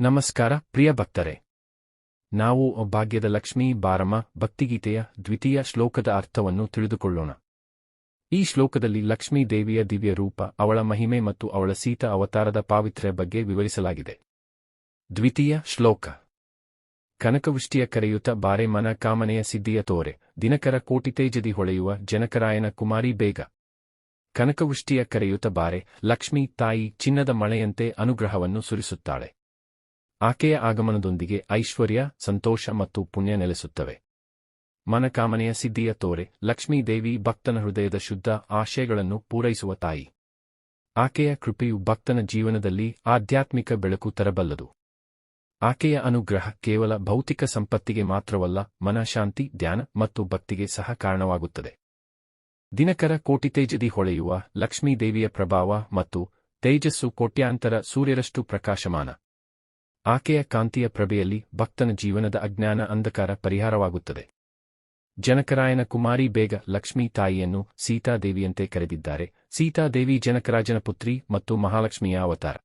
ನಮಸ್ಕಾರ, ಪ್ರಿಯ ಭಕ್ತರೆ. ನಾವು ಭಾಗ್ಯದ ಲಕ್ಷ್ಮೀ ಬಾರಮ ಭಕ್ತಿಗೀತೆಯ ದ್ವಿತೀಯ ಶ್ಲೋಕದ ಅರ್ಥವನ್ನು ತಿಳಿದುಕೊಳ್ಳೋಣ. ಈ ಶ್ಲೋಕದಲ್ಲಿ ಲಕ್ಷ್ಮೀ ದೇವಿಯ ದಿವ್ಯ ರೂಪ, ಅವಳ ಮಹಿಮೆ ಮತ್ತು ಅವಳ ಸೀತ ಅವತಾರದ ಪಾವಿತ್ರ್ಯ ಬಗ್ಗೆ ವಿವರಿಸಲಾಗಿದೆ. ದ್ವಿತೀಯ ಶ್ಲೋಕ. ಕನಕವೃಷ್ಟಿಯ ಕರೆಯುತ್ತ ಬಾರೆ ಮನ ಕಾಮನೆಯ ಸಿದ್ಧಿಯ ತೋರೆ, ದಿನಕರ ಕೋಟಿತೇಜದಿ ಹೊಳೆಯುವ ಜನಕರಾಯನ ಕುಮಾರಿ ಬೇಗ. ಕನಕವೃಷ್ಟಿಯ ಕರೆಯುತ್ತ ಬಾರೆ, ಲಕ್ಷ್ಮೀ ತಾಯಿ ಚಿನ್ನದ ಮಳೆಯಂತೆ ಅನುಗ್ರಹವನ್ನು ಸುರಿಸುತ್ತಾಳೆ. ಆಕೆಯ ಆಗಮನದೊಂದಿಗೆ ಐಶ್ವರ್ಯ, ಸಂತೋಷ ಮತ್ತು ಪುಣ್ಯ ನೆಲೆಸುತ್ತವೆ. ಮನಕಾಮನೆಯ ಸಿದ್ಧಿಯ ತೋರೆ, ಲಕ್ಷ್ಮೀದೇವಿ ಭಕ್ತನ ಹೃದಯದ ಶುದ್ಧ ಆಶಯಗಳನ್ನು ಪೂರೈಸುವ ತಾಯಿ. ಆಕೆಯ ಕೃಪೆಯು ಭಕ್ತನ ಜೀವನದಲ್ಲಿ ಆಧ್ಯಾತ್ಮಿಕ ಬೆಳಕು ತರಬಲ್ಲದು. ಆಕೆಯ ಅನುಗ್ರಹ ಕೇವಲ ಭೌತಿಕ ಸಂಪತ್ತಿಗೆ ಮಾತ್ರವಲ್ಲ, ಮನಃಶಾಂತಿ, ಧ್ಯಾನ ಮತ್ತು ಭಕ್ತಿಗೆ ಸಹ ಕಾರಣವಾಗುತ್ತದೆ. ದಿನಕರ ಕೋಟಿ ತೇಜದಿ ಹೊಳೆಯುವ ಲಕ್ಷ್ಮೀದೇವಿಯ ಪ್ರಭಾವ ಮತ್ತು ತೇಜಸ್ಸು ಕೋಟ್ಯಾಂತರ ಸೂರ್ಯರಷ್ಟು ಪ್ರಕಾಶಮಾನ. ಆಕೆಯ ಕಾಂತಿಯ ಪ್ರಭೆಯಲ್ಲಿ ಭಕ್ತನ ಜೀವನದ ಅಜ್ಞಾನ ಅಂಧಕಾರ ಪರಿಹಾರವಾಗುತ್ತದೆ. ಜನಕರಾಯನ ಕುಮಾರಿ ಬೇಗ ಲಕ್ಷ್ಮೀ ತಾಯಿಯನ್ನು ಸೀತಾದೇವಿಯಂತೆ ಕರೆದಿದ್ದಾರೆ. ಸೀತಾದೇವಿ ಜನಕರಾಜನ ಪುತ್ರಿ ಮತ್ತು ಮಹಾಲಕ್ಷ್ಮಿಯ ಅವತಾರ.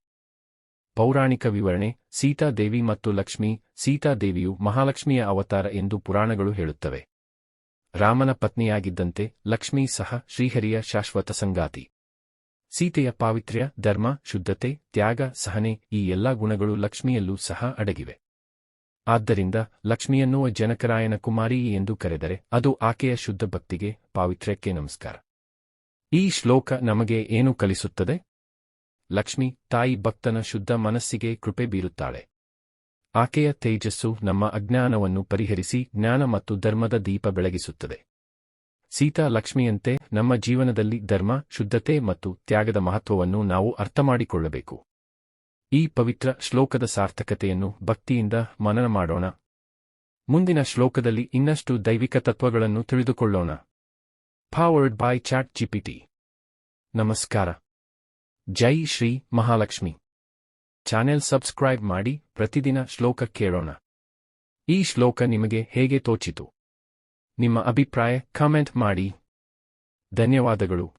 ಪೌರಾಣಿಕ ವಿವರಣೆ, ಸೀತಾದೇವಿ ಮತ್ತು ಲಕ್ಷ್ಮಿ, ಸೀತಾದೇವಿಯು ಮಹಾಲಕ್ಷ್ಮಿಯ ಅವತಾರ ಎಂದು ಪುರಾಣಗಳು ಹೇಳುತ್ತವೆ. ರಾಮನ ಪತ್ನಿಯಾಗಿದ್ದಂತೆ ಲಕ್ಷ್ಮೀ ಸಹ ಶ್ರೀಹರಿಯ ಶಾಶ್ವತ ಸಂಗಾತಿ. ಸೀತೆಯ ಪಾವಿತ್ರ್ಯ, ಧರ್ಮ, ಶುದ್ಧತೆ, ತ್ಯಾಗ, ಸಹನೆ ಈ ಎಲ್ಲಾ ಗುಣಗಳು ಲಕ್ಷ್ಮಿಯಲ್ಲೂ ಸಹ ಅಡಗಿವೆ. ಆದ್ದರಿಂದ ಲಕ್ಷ್ಮಿಯನ್ನುವ ಜನಕರಾಯನ ಕುಮಾರಿ ಎಂದು ಕರೆದರೆ ಅದು ಆಕೆಯ ಶುದ್ಧ ಭಕ್ತಿಗೆ ಪಾವಿತ್ರ್ಯಕ್ಕೆ ನಮಸ್ಕಾರ. ಈ ಶ್ಲೋಕ ನಮಗೆ ಏನು ಕಲಿಸುತ್ತದೆ? ಲಕ್ಷ್ಮಿ, ತಾಯಿ ಭಕ್ತನ ಶುದ್ಧ ಮನಸ್ಸಿಗೆ ಕೃಪೆ ಬೀರುತ್ತಾಳೆ. ಆಕೆಯ ತೇಜಸ್ಸು ನಮ್ಮ ಅಜ್ಞಾನವನ್ನು ಪರಿಹರಿಸಿ ಜ್ಞಾನ ಮತ್ತು ಧರ್ಮದ ದೀಪ ಬೆಳಗಿಸುತ್ತದೆ. ಸೀತಾ ಲಕ್ಷ್ಮಿಯಂತೆ ನಮ್ಮ ಜೀವನದಲ್ಲಿ ಧರ್ಮ, ಶುದ್ಧತೆ ಮತ್ತು ತ್ಯಾಗದ ಮಹತ್ವವನ್ನು ನಾವು ಅರ್ಥಮಾಡಿಕೊಳ್ಳಬೇಕು. ಈ ಪವಿತ್ರ ಶ್ಲೋಕದ ಸಾರ್ಥಕತೆಯನ್ನು ಭಕ್ತಿಯಿಂದ ಮನನ ಮಾಡೋಣ. ಮುಂದಿನ ಶ್ಲೋಕದಲ್ಲಿ ಇನ್ನಷ್ಟು ದೈವಿಕ ತತ್ವಗಳನ್ನು ತಿಳಿದುಕೊಳ್ಳೋಣ. ಫಾವರ್ಡ್ ಬೈ ಚಾಟ್ ಜಿಪಿಟಿ ನಮಸ್ಕಾರ. ಜೈ ಶ್ರೀ ಮಹಾಲಕ್ಷ್ಮಿ. ಚಾನೆಲ್ ಸಬ್ಸ್ಕ್ರೈಬ್ ಮಾಡಿ ಪ್ರತಿದಿನ ಶ್ಲೋಕ ಕೇಳೋಣ. ಈ ಶ್ಲೋಕ ನಿಮಗೆ ಹೇಗೆ ತೋಚಿತು? ನಿಮ್ಮ ಅಭಿಪ್ರಾಯ ಕಾಮೆಂಟ್ ಮಾಡಿ. ಧನ್ಯವಾದಗಳು.